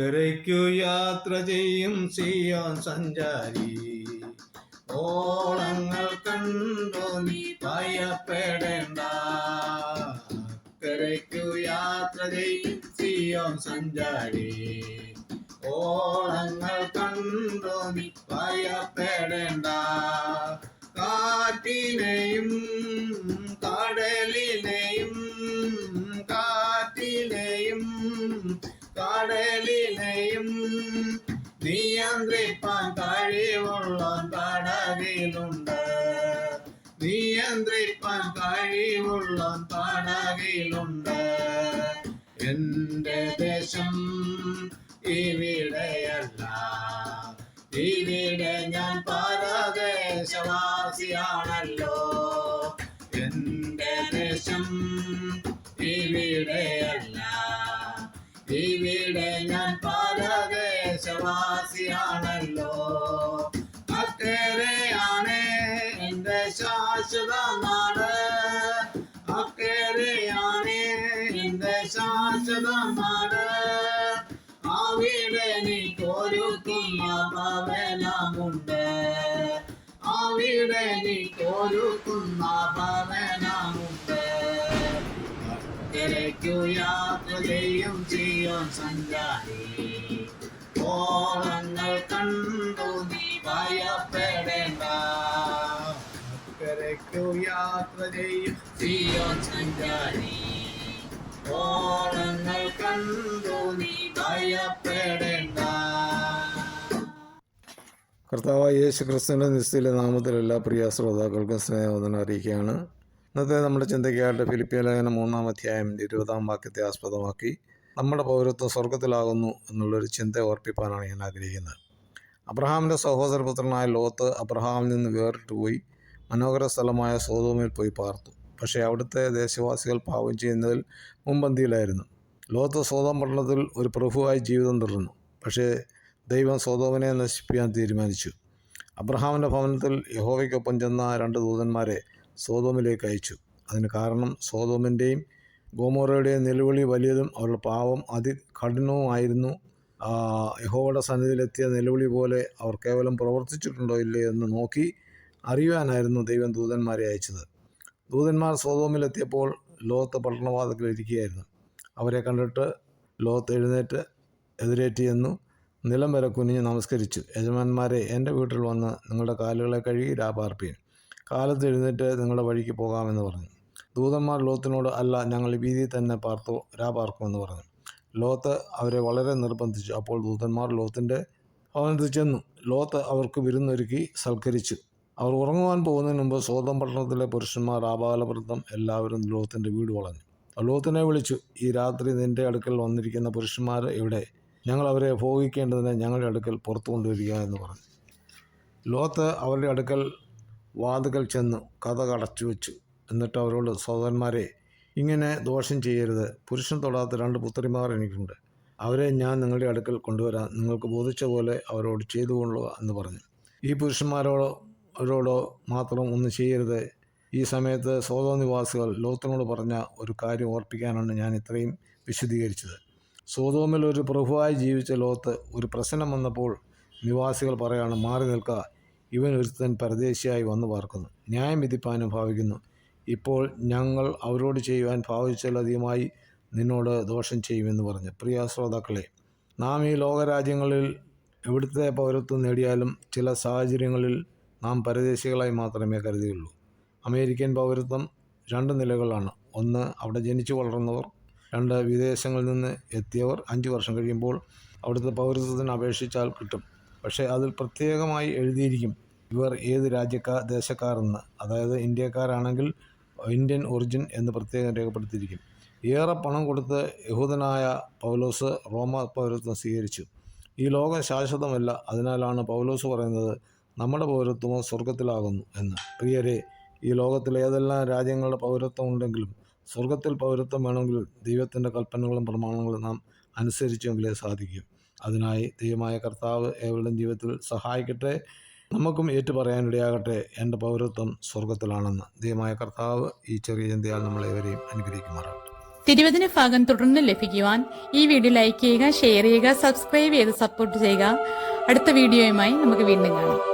അക്കരയ്ക്കു യാത്ര ചെയ്യും സിയോൻ സഞ്ചാരി. ഓളങ്ങൾ കണ്ടു നീ ഭയപ്പെടേണ്ട. കരയ്ക്കു യാത്ര ചെയ്യും സിയോൻ സഞ്ചാരി. ഓളങ്ങൾ കണ്ടു നീ ഭയപ്പെടേണ്ട. കാറ്റിനെയും കടലിനെയും നിയന്ത്രിപ്പാൻ കഴിവുള്ള തടകിലുണ്ട്. നിയന്ത്രിപ്പാൻ കഴിവുള്ള തടകിലുണ്ട്. എന്റെ ദേശം ഇവിടെയല്ല. ഇവിടെ ഞാൻ പരദേശവാസിയാണല്ലോ ശാശ്വത നാട് അക്കരെയാണ് എന്റെ ശാശ്വത നാട് അവിടെ നീക്കൊരുക്കുന്ന ഭവനമുണ്ട് അവിടെ നീക്കൊരുക്കുന്ന ഭവനമുണ്ട് അക്കരയ്ക്കു യാത്ര ചെയ്യും ചെയ്യും സഞ്ചാരി. ഓളങ്ങൾ യാത്ര ചെയ്യും. കണ്ടു കർത്താവായ യേശു ക്രിസ്തുവിന്റെ നിശ്ചയിലെ നാമത്തിൽ എല്ലാ പ്രിയ ശ്രോതാക്കൾക്കും സ്നേഹവദനം അറിയിക്കുകയാണ്. ഇന്നത്തെ നമ്മുടെ ചിന്തയ്ക്കായിട്ട് ഫിലിപ്പിയ ലേഖനം മൂന്നാം അധ്യായം ഇരുപതാം വാക്യത്തെ ആസ്പദമാക്കി നമ്മുടെ പൗരത്വം സ്വർഗത്തിലാകുന്നു എന്നുള്ളൊരു ചിന്ത ഓർപ്പിക്കാനാണ് ഞാൻ ആഗ്രഹിക്കുന്നത്. അബ്രഹാമിന്റെ സഹോദരപുത്രനായ ലോത്ത് അബ്രഹാമിൽ നിന്ന് വേറിട്ട് പോയി. മനോഹര സ്ഥലമായ സോതോമിൽ പോയി പാർത്തു. പക്ഷേ അവിടുത്തെ ദേശവാസികൾ പാവം ചെയ്യുന്നതിൽ മുമ്പന്തിയിലായിരുന്നു ലോത്ത് സോതോം പട്ടണത്തിൽ ഒരു പ്രഭുവായി ജീവിതം തുടർന്നു. പക്ഷേ ദൈവം സോതോമിനെ നശിപ്പിക്കാൻ തീരുമാനിച്ചു. അബ്രഹാമിന്റെ ഭവനത്തിൽ യഹോവയ്ക്കൊപ്പം ചെന്ന രണ്ട് ദൂതന്മാരെ സോതോമിലേക്ക് അയച്ചു. അതിന് കാരണം സോതോമിന്റെയും ഗോമോറയുടെയും നിലവിളി വലിയതും അവരുടെ പാവം അതികഠിനവുമായിരുന്നു. കഠിനവുമായിരുന്നു യഹോവയുടെ സന്നിധിയിലെത്തിയ നിലവിളി പോലെ അവർ കേവലം പ്രവർത്തിച്ചിട്ടുണ്ടോ ഇല്ലേ എന്ന് നോക്കി അറിയുവാനായിരുന്നു ദൈവം ദൂതന്മാരെ അയച്ചത്. ദൂതന്മാർ സോതോമിലെത്തിയപ്പോൾ ലോത്ത് പട്ടണവാദത്തിൽ ഇരിക്കുകയായിരുന്നു. അവരെ കണ്ടിട്ട് ലോത്ത് എഴുന്നേറ്റ് എതിരേറ്റ് ചെന്നു നിലം വരെ കുനിഞ്ഞ് നമസ്കരിച്ചു. യജമാന്മാരെ എന്റെ വീട്ടിൽ വന്ന് നിങ്ങളുടെ കാലുകളെ കഴുകി രാപാർപ്പിയും കാലത്ത് എഴുന്നേറ്റ് നിങ്ങളുടെ വഴിക്ക് പോകാമെന്ന് പറഞ്ഞു. ദൂതന്മാർ ലോത്തിനോട് അല്ല ഞങ്ങൾ വീതിയിൽ തന്നെ പാർത്തു രാപാർക്കുമെന്ന് പറഞ്ഞു. ലോത്ത് അവരെ വളരെ നിർബന്ധിച്ചു. അപ്പോൾ ദൂതന്മാർ ലോത്തിന്റെ ഭവനത്തിൽ ചെന്നു. ലോത്ത് അവർക്ക് വിരുന്നൊരുക്കി സൽക്കരിച്ചു. അവർ ഉറങ്ങുവാൻ പോകുന്നതിന് മുമ്പ് സ്വതം പട്ടണത്തിലെ പുരുഷന്മാർ ആപാലവൃദ്ധം എല്ലാവരും ലോകത്തിന്റെ വീട് വളഞ്ഞു. ലോകത്തിനെ വിളിച്ചു ഈ രാത്രി നിന്റെ അടുക്കൽ വന്നിരിക്കുന്ന പുരുഷന്മാർ എവിടെ? ഞങ്ങൾ അവരെ ഭോഗിക്കേണ്ടതിന് ഞങ്ങളുടെ അടുക്കൽ പുറത്തു കൊണ്ടുവരിക എന്ന് പറഞ്ഞു. ലോത്ത് അവരുടെ അടുക്കൽ വാതുക്കൽ ചെന്നു കഥ കടച്ചു വെച്ചു. എന്നിട്ട് അവരോട് സഹോദരന്മാരെ ഇങ്ങനെ ദോഷം ചെയ്യരുത്. പുരുഷൻ തൊടാത്ത രണ്ട് പുത്രിമാർ എനിക്കുണ്ട്. അവരെ ഞാൻ നിങ്ങളുടെ അടുക്കൽ കൊണ്ടുവരാം. നിങ്ങൾക്ക് ബോധിച്ച പോലെ അവരോട് ചെയ്തു കൊള്ളുക എന്ന് പറഞ്ഞു. ഈ പുരുഷന്മാരോടോ അവരോടോ മാത്രം ഒന്നും ചെയ്യരുത്. ഈ സമയത്ത് സോതോ നിവാസികൾ ലോത്തിനോട് പറഞ്ഞ ഒരു കാര്യം ഓർപ്പിക്കാനാണ് ഞാൻ ഇത്രയും വിശദീകരിച്ചത്. സോതോമിൽ ഒരു പ്രഭുവായി ജീവിച്ച ലോത്ത് ഒരു പ്രശ്നം വന്നപ്പോൾ നിവാസികൾ പറയാണ് മാറി നിൽക്കുക ഇവൻ ഒരുത്തൻ പരദേശിയായി വന്നു പാർക്കുന്നു. ന്യായം വിധിപ്പാനും ഭാവിക്കുന്നു ഇപ്പോൾ ഞങ്ങൾ അവരോട് ചെയ്യുവാൻ ഭാവിച്ചതിലധികമായി നിന്നോട് ദോഷം ചെയ്യുമെന്ന് പറഞ്ഞു. പ്രിയ ശ്രോതാക്കളെ നാം ഈ ലോകരാജ്യങ്ങളിൽ എവിടുത്തെ പൗരത്വം നേടിയാലും ചില സാഹചര്യങ്ങളിൽ നാം പരദേശികളായി മാത്രമേ കരുതിയുള്ളൂ. അമേരിക്കൻ പൗരത്വം രണ്ട് നിലകളാണ്. ഒന്ന് അവിടെ ജനിച്ചു വളർന്നവർ. രണ്ട് വിദേശങ്ങളിൽ നിന്ന് എത്തിയവർ. അഞ്ച് വർഷം കഴിയുമ്പോൾ അവിടുത്തെ പൗരത്വത്തിന് അപേക്ഷിച്ചാൽ കിട്ടും. പക്ഷേ അതിൽ പ്രത്യേകമായി എഴുതിയിരിക്കും ഇവർ ഏത് രാജ്യക്കാർ ദേശക്കാരെന്ന്. അതായത് ഇന്ത്യക്കാരാണെങ്കിൽ ഇന്ത്യൻ ഒറിജിൻ എന്ന് പ്രത്യേകം രേഖപ്പെടുത്തിയിരിക്കും. ഏറെ പണം കൊടുത്ത് യഹൂദനായ പൗലോസ് റോമ പൗരത്വം സ്വീകരിച്ചു. ഈ ലോകം ശാശ്വതമല്ല. അതിനാലാണ് പൗലോസ് പറയുന്നത് നമ്മുടെ പൗരത്വമോ സ്വർഗത്തിലാകുന്നു എന്ന്. പ്രിയരെ ഈ ലോകത്തിലെ ഏതെല്ലാം രാജ്യങ്ങളുടെ പൗരത്വം ഉണ്ടെങ്കിലും സ്വർഗത്തിൽ പൗരത്വം വേണമെങ്കിൽ ദൈവത്തിന്റെ കൽപ്പനകളും പ്രമാണങ്ങളും നാം അനുസരിച്ചെങ്കിലേ സാധിക്കും. അതിനായി ദൈവമായ കർത്താവ് ഏവരുടെയും ജീവിതത്തിൽ സഹായിക്കട്ടെ. നമുക്കും ഏറ്റുപറയാനിടയാകട്ടെ എന്റെ പൗരത്വം സ്വർഗത്തിലാണെന്ന് ദൈവമായ കർത്താവ് ഈ ചെറിയ ചിന്തയാൽ നമ്മളേവരെയും അനുഗ്രഹിക്കുമാറാകട്ടെ. തിരുവചന ഭാഗം തുടർന്ന് ലഭിക്കുവാൻ ഈ വീഡിയോ ലൈക്ക് ചെയ്യുക ഷെയർ ചെയ്യുക സബ്സ്ക്രൈബ് ചെയ്ത് സപ്പോർട്ട് ചെയ്യുക. അടുത്ത വീഡിയോയുമായി നമുക്ക് വീണ്ടും കാണാം.